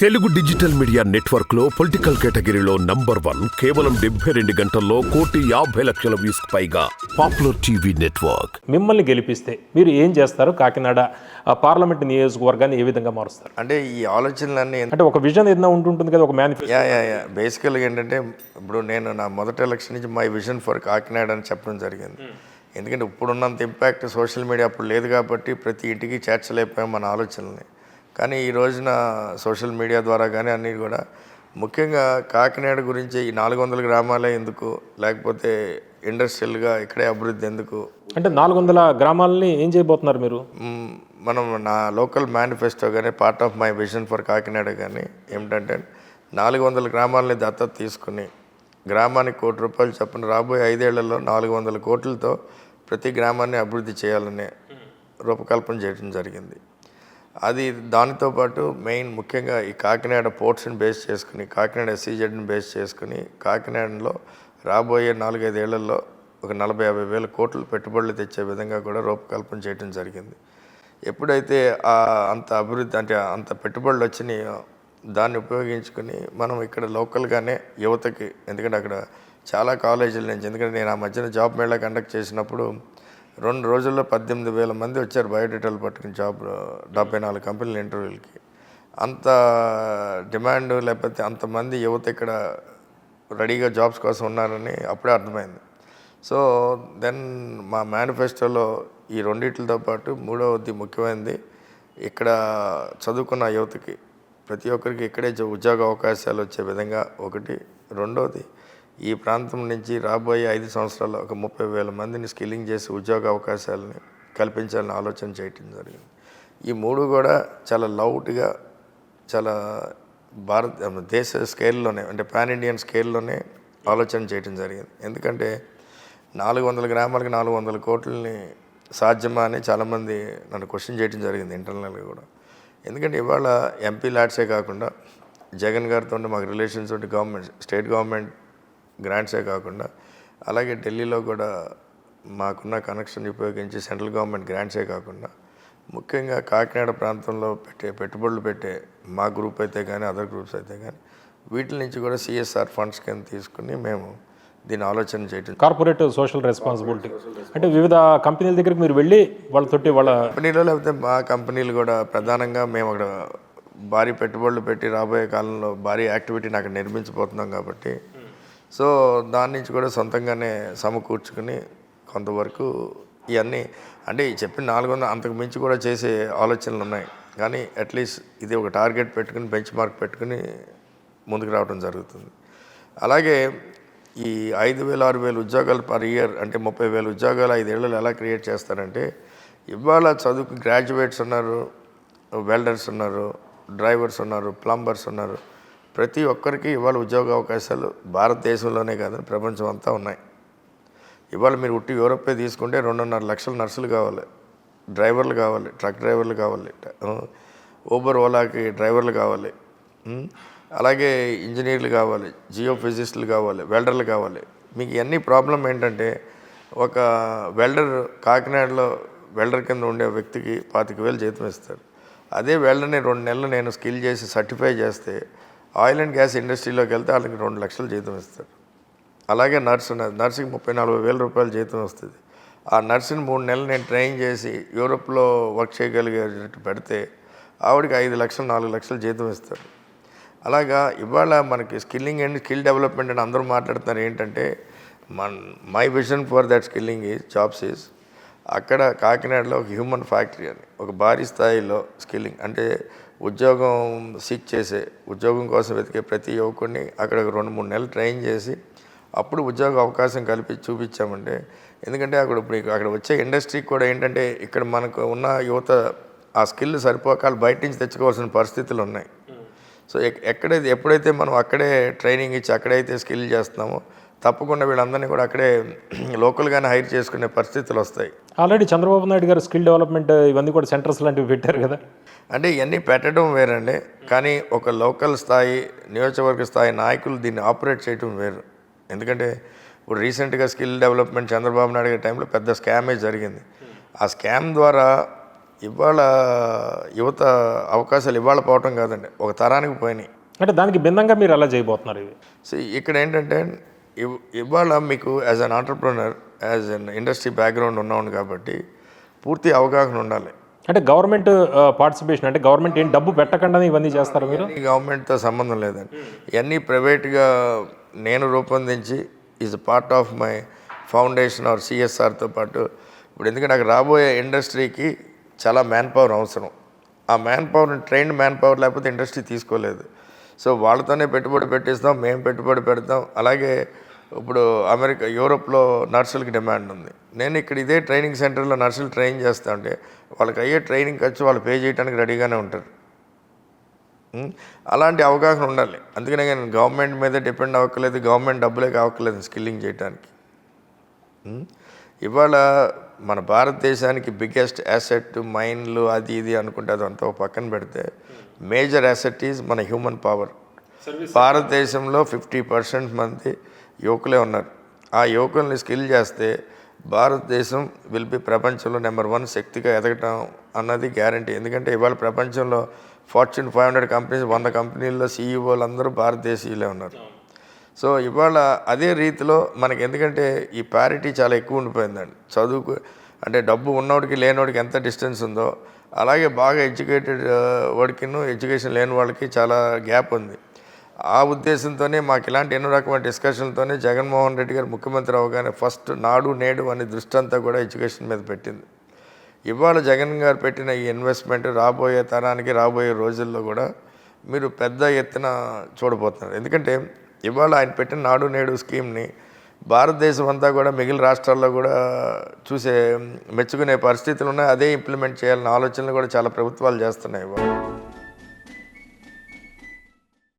Telugu digital media నెట్వర్క్లో political కేటగిరీలో number one కేవలం డెబ్బై రెండు గంటల్లో కోటి యాభై లక్షల వ్యూస్ పైగా పాపులర్ టీవీ నెట్వర్క్. మిమ్మల్ని గెలిపిస్తే మీరు ఏం చేస్తారు? కాకినాడ ఆ, పార్లమెంట్ నియోజకవర్గాన్ని ఏ విధంగా మారుస్తారు? అంటే ఈ ఆలోచనలన్నీ అంటే ఒక విజన్ ఏదైనా ఉంటుంటుంది కదా ఒక మేనిఫెస్టో యా యా యా. బేసికల్గా ఏంటంటే ఇప్పుడు నేను నా మొదటి ఎలక్షన్ నుంచి మై విజన్ ఫర్ కాకినాడ అని చెప్పడం జరిగింది. ఎందుకంటే ఇప్పుడున్నంత ఇంపాక్ట్ సోషల్ మీడియా అప్పుడు లేదు కాబట్టి ప్రతి ఇంటికి చేర్చలేకపోయాం మన ఆలోచనల్ని. కానీ ఈ రోజున సోషల్ మీడియా ద్వారా కానీ అన్నీ కూడా ముఖ్యంగా కాకినాడ గురించి ఈ నాలుగు వందల గ్రామాలే ఎందుకు? లేకపోతే ఇండస్ట్రియల్గా ఇక్కడే అభివృద్ధి ఎందుకు? అంటే నాలుగు వందల గ్రామాలని ఏం చేయబోతున్నారు మీరు? మనం నా లోకల్ మేనిఫెస్టో కానీ part of my vision for Kakinada కానీ ఏమిటంటే నాలుగు వందల గ్రామాలని దత్తత తీసుకుని గ్రామానికి కోటి రూపాయలు చొప్పున రాబోయే ఐదేళ్ళలో నాలుగు వందల కోట్లతో ప్రతి గ్రామాన్ని అభివృద్ధి చేయాలనే రూపకల్పన చేయడం జరిగింది. అది దానితో పాటు మెయిన్ ముఖ్యంగా ఈ కాకినాడ పోర్ట్స్ని బేస్ చేసుకుని కాకినాడ ఎస్సీజెడ్ని బేస్ చేసుకుని కాకినాడలో రాబోయే నాలుగైదేళ్ళలో ఒక నలభై యాభై వేల కోట్లు పెట్టుబడులు తెచ్చే విధంగా కూడా రూపకల్పన చేయడం జరిగింది. ఎప్పుడైతే ఆ అంత అభివృద్ధి అంటే అంత పెట్టుబడులు వచ్చినాయో దాన్ని ఉపయోగించుకుని మనం ఇక్కడ లోకల్గానే యువతకి ఎందుకంటే అక్కడ చాలా కాలేజీల నుంచి ఎందుకంటే నేను ఆ మధ్యన జాబ్ మేళా కండక్ట్ చేసినప్పుడు రెండు రోజుల్లో పద్దెనిమిది వేల మంది వచ్చారు బయోడేటాలు పట్టుకుని జాబ్ డెబ్బై నాలుగు కంపెనీల ఇంటర్వ్యూలకి. అంత డిమాండ్ లేకపోతే అంతమంది యువత ఇక్కడ రెడీగా జాబ్స్ కోసం ఉన్నారని అప్పుడే అర్థమైంది. సో దెన్ మా మేనిఫెస్టోలో ఈ రెండింటితో పాటు మూడవది ముఖ్యమైనది ఇక్కడ చదువుకున్న యువతకి ప్రతి ఒక్కరికి ఇక్కడే ఉద్యోగ అవకాశాలు వచ్చే విధంగా ఒకటి. రెండవది ఈ ప్రాంతం నుంచి రాబోయే ఐదు సంవత్సరాల్లో ఒక ముప్పై వేల మందిని స్కిల్లింగ్ చేసి ఉద్యోగ అవకాశాలని కల్పించాలని ఆలోచన చేయటం జరిగింది. ఈ మూడు కూడా చాలా లౌట్గా చాలా భారత దేశ స్కేల్లోనే అంటే పాన్ ఇండియన్ స్కేల్లోనే ఆలోచన చేయటం జరిగింది. ఎందుకంటే నాలుగు వందల గ్రామాలకు నాలుగు వందల కోట్లని సాధ్యమా అని చాలామంది నన్ను క్వశ్చన్ చేయడం జరిగింది ఇంటర్నల్గా కూడా. ఎందుకంటే ఇవాళ ఎంపీ ల్యాడ్సే కాకుండా జగన్ గారితో మాకు రిలేషన్స్ ఉంటే గవర్నమెంట్ స్టేట్ గవర్నమెంట్ గ్రాంట్సే కాకుండా అలాగే ఢిల్లీలో కూడా మాకున్న కనెక్షన్ ఉపయోగించి సెంట్రల్ గవర్నమెంట్ గ్రాంట్సే కాకుండా ముఖ్యంగా కాకినాడ ప్రాంతంలో పెట్టే పెట్టుబడులు పెట్టే మా గ్రూప్ అయితే కానీ అదర్ గ్రూప్స్ అయితే కానీ వీటి నుంచి కూడా సిఎస్ఆర్ ఫండ్స్ కింద తీసుకుని మేము దీన్ని ఆలోచన చేయటం. Corporate social responsibility. అంటే వివిధ కంపెనీల దగ్గరికి మీరు వెళ్ళి వాళ్ళతోటి వాళ్ళ కంపెనీలో లేకపోతే మా కంపెనీలు కూడా ప్రధానంగా మేము అక్కడ భారీ పెట్టుబడులు పెట్టి రాబోయే కాలంలో భారీ యాక్టివిటీని అక్కడ నిర్మించబోతున్నాం కాబట్టి సో దాని నుంచి కూడా సొంతంగానే సమకూర్చుకుని కొంతవరకు ఇవన్నీ అంటే చెప్పిన నాలుగు వందల అంతకు మించి కూడా చేసే ఆలోచనలు ఉన్నాయి. కానీ అట్లీస్ట్ ఇది ఒక టార్గెట్ పెట్టుకుని బెంచ్ మార్క్ పెట్టుకుని ముందుకు రావడం జరుగుతుంది. అలాగే ఈ ఐదు వేల ఆరు వేల ఉద్యోగాలు పర్ ఇయర్ అంటే ముప్పై వేల ఉద్యోగాలు ఐదేళ్ళలో ఎలా క్రియేట్ చేస్తారంటే ఇవాళ చదువుకు గ్రాడ్యుయేట్స్ ఉన్నారు వెల్డర్స్ ఉన్నారు డ్రైవర్స్ ఉన్నారు ప్లంబర్స్ ఉన్నారు ప్రతి ఒక్కరికి ఇవాళ ఉద్యోగ అవకాశాలు భారతదేశంలోనే కాదు ప్రపంచం అంతా ఉన్నాయి. ఇవాళ మీరు ఉట్టి యూరోపే తీసుకుంటే రెండున్నర లక్షల నర్సులు కావాలి డ్రైవర్లు కావాలి ట్రక్ డ్రైవర్లు కావాలి ఊబర్ ఓలాకి డ్రైవర్లు కావాలి అలాగే ఇంజనీర్లు కావాలి జియో ఫిజిస్టులు కావాలి వెల్డర్లు కావాలి. మీకు ఇవన్నీ ప్రాబ్లం ఏంటంటే ఒక వెల్డర్ కాకినాడలో వెల్డర్ కింద ఉండే వ్యక్తికి పాతిక వేలు జీతం ఇస్తారు. అదే వెల్డర్ని రెండు నెలలు నేను స్కిల్ చేసి సర్టిఫై చేస్తే ఆయిల్ అండ్ గ్యాస్ ఇండస్ట్రీలోకి వెళ్తే వాళ్ళకి రెండు లక్షలు జీతం ఇస్తారు. అలాగే నర్స్ ఉన్నది నర్సుకి ముప్పై నలభై వేల రూపాయలు జీతం వస్తుంది. ఆ నర్సుని మూడు నెలలు నేను ట్రైన్ చేసి యూరోప్లో వర్క్ చేయగలిగేటట్టు పెడితే ఆవిడకి ఐదు లక్షలు నాలుగు లక్షలు జీతం ఇస్తారు. అలాగా ఇవాళ మనకి స్కిల్లింగ్ అండ్ స్కిల్ డెవలప్మెంట్ అని అందరూ మాట్లాడుతున్నారు ఏంటంటే Mann my vision for that skilling is jobs is అక్కడ కాకినాడలో ఒక హ్యూమన్ ఫ్యాక్టరీ అని ఒక భారీ స్థాయిలో స్కిల్లింగ్ అంటే ఉద్యోగం సీక్ చేసే ఉద్యోగం కోసం వెతికే ప్రతి యువకుడిని అక్కడ రెండు మూడు నెలలు ట్రైన్ చేసి అప్పుడు ఉద్యోగ అవకాశం కల్పి చూపించామంటే ఎందుకంటే అక్కడ ఇప్పుడు అక్కడ వచ్చే ఇండస్ట్రీకి కూడా ఏంటంటే ఇక్కడ మనకు ఉన్న యువత ఆ స్కిల్ సరిపోక బయట నుంచి తెచ్చుకోవాల్సిన పరిస్థితులు ఉన్నాయి. సో ఎక్- ఎక్కడైతే ఎప్పుడైతే మనం అక్కడే ట్రైనింగ్ ఇచ్చి అక్కడైతే స్కిల్ చేస్తున్నామో తప్పకుండా వీళ్ళందరినీ కూడా అక్కడే లోకల్గానే హైర్ చేసుకునే పరిస్థితులు వస్తాయి. ఆల్రెడీ చంద్రబాబు నాయుడు గారు స్కిల్ డెవలప్మెంట్ ఇవన్నీ కూడా సెంటర్స్ లాంటివి పెట్టారు కదా? అంటే ఇవన్నీ పెట్టడం వేరండి. కానీ ఒక లోకల్ స్థాయి నియోజకవర్గ స్థాయి నాయకులు దీన్ని ఆపరేట్ చేయడం వేరు. ఎందుకంటే ఇప్పుడు రీసెంట్గా స్కిల్ డెవలప్మెంట్ చంద్రబాబు నాయుడు గారి టైంలో పెద్ద స్కామే జరిగింది. ఆ స్కామ్ ద్వారా ఇవాళ యువత అవకాశాలు ఇవాళ పోవటం కాదండి ఒక తరానికి పోయినాయి. అంటే దానికి భిన్నంగా మీరు ఎలా చేయబోతున్నారు ఇది సో ఇక్కడ ఏంటంటే ఇవ్- ఇవాళ మీకు as an entrepreneur as an industry background ఉన్నాను కాబట్టి పూర్తి అవగాహన ఉండాలి. అంటే గవర్నమెంట్ పార్టిసిపేషన్ అంటే గవర్నమెంట్ ఏం డబ్బు పెట్టకుండానే ఇవన్నీ చేస్తారు మీరు? ఈ గవర్నమెంట్తో సంబంధం లేదండి. ఇవన్నీ ప్రైవేట్గా నేను రూపొందించి is part of my foundation or సిఎస్ఆర్తో పాటు ఇప్పుడు ఎందుకంటే నాకు రాబోయే ఇండస్ట్రీకి చాలా మ్యాన్ పవర్ అవసరం. ఆ man power trained man power లేకపోతే ఇండస్ట్రీ తీసుకోలేదు. సో వాళ్ళతోనే పెట్టుబడి పెట్టిస్తాం మేము పెట్టుబడి పెడతాం. అలాగే ఇప్పుడు అమెరికా యూరోప్లో నర్సులకు డిమాండ్ ఉంది. నేను ఇక్కడ ఇదే ట్రైనింగ్ సెంటర్లో నర్సులు ట్రైన్ చేస్తా ఉంటే వాళ్ళకి అయ్యే ట్రైనింగ్ ఖర్చు వాళ్ళు పే చేయడానికి రెడీగానే ఉంటారు. అలాంటి అవగాహన ఉండాలి. అందుకనే నేను గవర్నమెంట్ మీద డిపెండ్ అవ్వకలేదు గవర్నమెంట్ డబ్బులే కావక్కలేదు స్కిల్లింగ్ చేయడానికి ఇవాళ మన భారతదేశానికి బిగ్గెస్ట్ యాసెట్ మైన్లు అది ఇది అనుకుంటే అదంతా ఒక పక్కన పెడితే మేజర్ యాసెట్ ఈజ్ మన హ్యూమన్ పవర్ భారతదేశంలో ఫిఫ్టీ పర్సెంట్ మంది యువకులే ఉన్నారు. ఆ యువకుల్ని స్కిల్ చేస్తే భారతదేశం విల్ బి ప్రపంచంలో నెంబర్ వన్ శక్తిగా ఎదగటం అన్నది గ్యారంటీ ఎందుకంటే ఇవాళ ప్రపంచంలో ఫార్చ్యూన్ ఫైవ్ హండ్రెడ్ కంపెనీస్ వంద కంపెనీల్లో సీఈఓలు అందరూ భారతదేశీయులే ఉన్నారు. సో ఇవాళ అదే రీతిలో మనకి ఎందుకంటే ఈ ప్యారిటీ చాలా ఎక్కువ ఉండిపోయిందండి. చదువుకు అంటే డబ్బు ఉన్నోడికి లేనోడికి ఎంత డిస్టెన్స్ ఉందో అలాగే బాగా ఎడ్యుకేటెడ్ వాడికిను ఎడ్యుకేషన్ లేని వాళ్ళకి చాలా గ్యాప్ ఉంది. ఆ ఉద్దేశంతోనే మాకు ఇలాంటి ఎన్నో రకమైన డిస్కషన్లతోనే జగన్మోహన్ రెడ్డి గారు ముఖ్యమంత్రి అవగానే ఫస్ట్ నాడు నేడు అనే దృష్టి అంతా కూడా ఎడ్యుకేషన్ మీద పెట్టింది. ఇవాళ జగన్ గారు పెట్టిన ఈ ఇన్వెస్ట్మెంట్ రాబోయే తరానికి రాబోయే రోజుల్లో కూడా మీరు పెద్ద ఎత్తున చూడబోతున్నారు. ఎందుకంటే ఇవాళ ఆయన పెట్టిన నాడు నేడు స్కీమ్ని భారతదేశం అంతా కూడా మిగిలిన రాష్ట్రాల్లో కూడా చూసే మెచ్చుకునే పరిస్థితులు ఉన్నాయి అదే ఇంప్లిమెంట్ చేయాలన్న ఆలోచనలు కూడా చాలా ప్రభుత్వాలు చేస్తున్నాయి ఇవాళ.